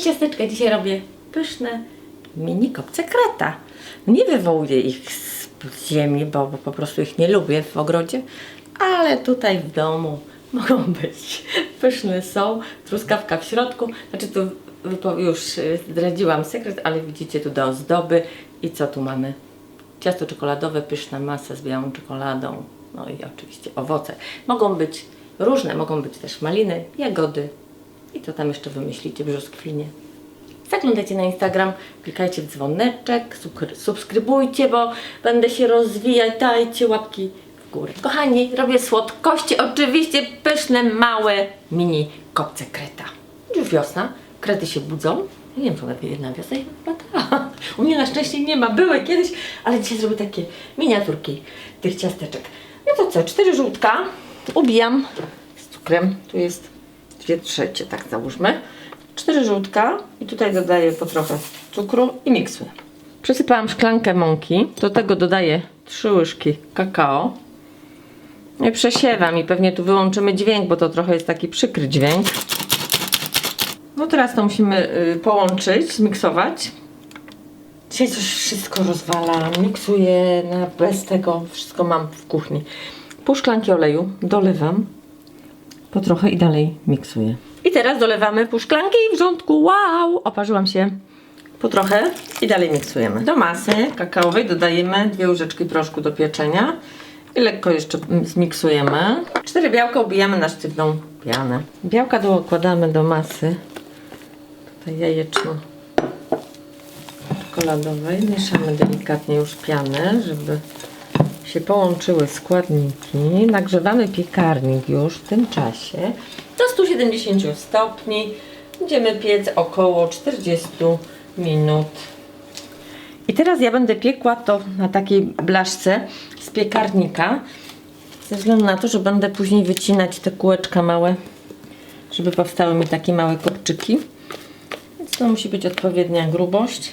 Ciasteczka, dzisiaj robię pyszne mini kopce kreta. Nie wywołuję ich z ziemi, bo, bo po prostu ich nie lubię w ogrodzie, ale tutaj w domu mogą być. Pyszne są, truskawka w środku. Znaczy tu już y, zdradziłam sekret, ale widzicie tu do ozdoby. I co tu mamy? Ciasto czekoladowe, pyszna masa z białą czekoladą. No i oczywiście owoce. Mogą być różne, mogą być też maliny, jagody i co tam jeszcze wymyślicie, brzoskwinie. Zaglądajcie na Instagram, klikajcie w dzwoneczek, subskry- subskrybujcie, bo będę się rozwijać, dajcie łapki w górę. Kochani, robię słodkości, oczywiście pyszne, małe, mini kopce kreta. Już wiosna, krety się budzą. Nie wiem, czy ona jedna wiosna i chyba. U mnie na szczęście nie ma, były kiedyś, ale dzisiaj zrobię takie miniaturki tych ciasteczek. No to co, cztery żółtka ubijam z cukrem, tu jest dwie trzecie, tak załóżmy. Cztery żółtka i tutaj dodaję po trochę cukru i miksuję. Przesypałam szklankę mąki, do tego dodaję trzy łyżki kakao. I przesiewam i pewnie tu wyłączymy dźwięk, bo to trochę jest taki przykry dźwięk. No teraz to musimy y, połączyć, zmiksować. Dzisiaj coś wszystko rozwalam, miksuję na bez tego, wszystko mam w kuchni. Pół szklanki oleju dolewam po trochę i dalej miksuję. I teraz dolewamy pół szklanki wrzątku. Wow! Oparzyłam się po trochę i dalej miksujemy. Do masy kakaowej dodajemy dwie łyżeczki proszku do pieczenia i lekko jeszcze zmiksujemy. Cztery białka ubijamy na sztywną pianę. Białka dokładamy do masy tutaj jajeczno czekoladowej. Mieszamy delikatnie już pianę, żeby się połączyły składniki. Nagrzewamy piekarnik już w tym czasie do 170 stopni. Będziemy piec około 40 minut. I teraz ja będę piekła to na takiej blaszce z piekarnika. Ze względu na to, że będę później wycinać te kółeczka małe, żeby powstały mi takie małe kopczyki. Więc to musi być odpowiednia grubość.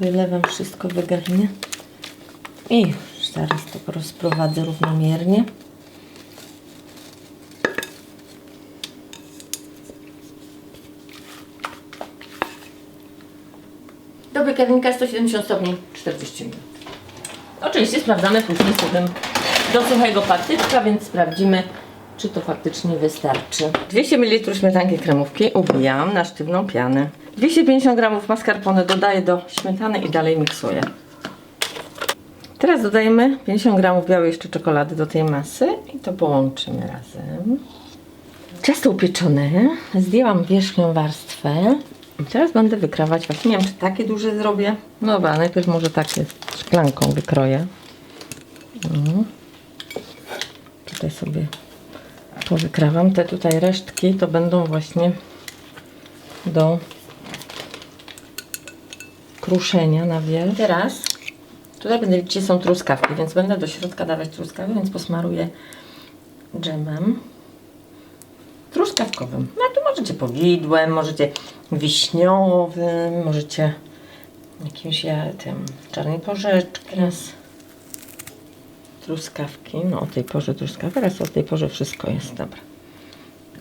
Wylewam wszystko wygarnie. I już zaraz to rozprowadzę równomiernie. Do piekarnika 170 stopni 40 minut. Oczywiście sprawdzamy później suchym do suchego patyczka, więc sprawdzimy, czy to faktycznie wystarczy. 200 ml śmietanki kremówki ubijam na sztywną pianę. 250 g mascarpone dodaję do śmietany i dalej miksuję. Teraz dodajemy 50 g białej jeszcze czekolady do tej masy i to połączymy razem. Ciasto upieczone. Zdjęłam wierzchnią warstwę. I teraz będę wykrawać. Właśnie nie wiem, czy takie duże zrobię. No dobra, najpierw może takie szklanką wykroję. Tutaj sobie powykrawam. Te tutaj resztki to będą właśnie do kruszenia na wiel. Teraz tutaj będę widzicie są truskawki, więc będę do środka dawać truskawki, więc posmaruję dżemem truskawkowym. No tu możecie powidłem, możecie wiśniowym, możecie jakimś ja, tym czarnej porzeczki. Teraz truskawki, no o tej porze truskawki, teraz o tej porze wszystko jest, dobra.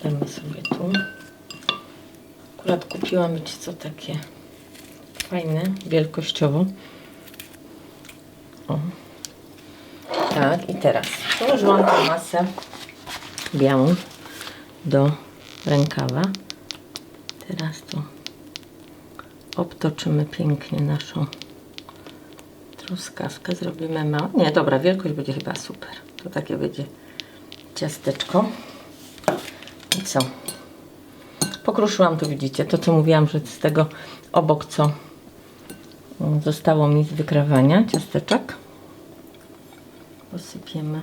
Damy sobie tu. Akurat kupiłam, wiecie co, takie fajne, wielkościowo. O. Tak, i teraz położyłam tę masę białą do rękawa. Teraz tu obtoczymy pięknie naszą truskawkę. Zrobimy małe. Nie, dobra, wielkość będzie chyba super. To takie będzie ciasteczko. I co? Pokruszyłam tu, widzicie, to co mówiłam, że z tego obok co zostało mi z wykrawania ciasteczek. Posypiemy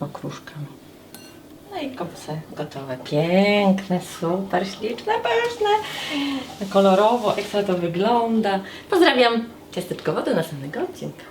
okruszkami. No i kopce gotowe. Piękne, super, śliczne, pyszne, kolorowo, ekstra to wygląda. Pozdrawiam ciasteczkowo do następnego odcinka.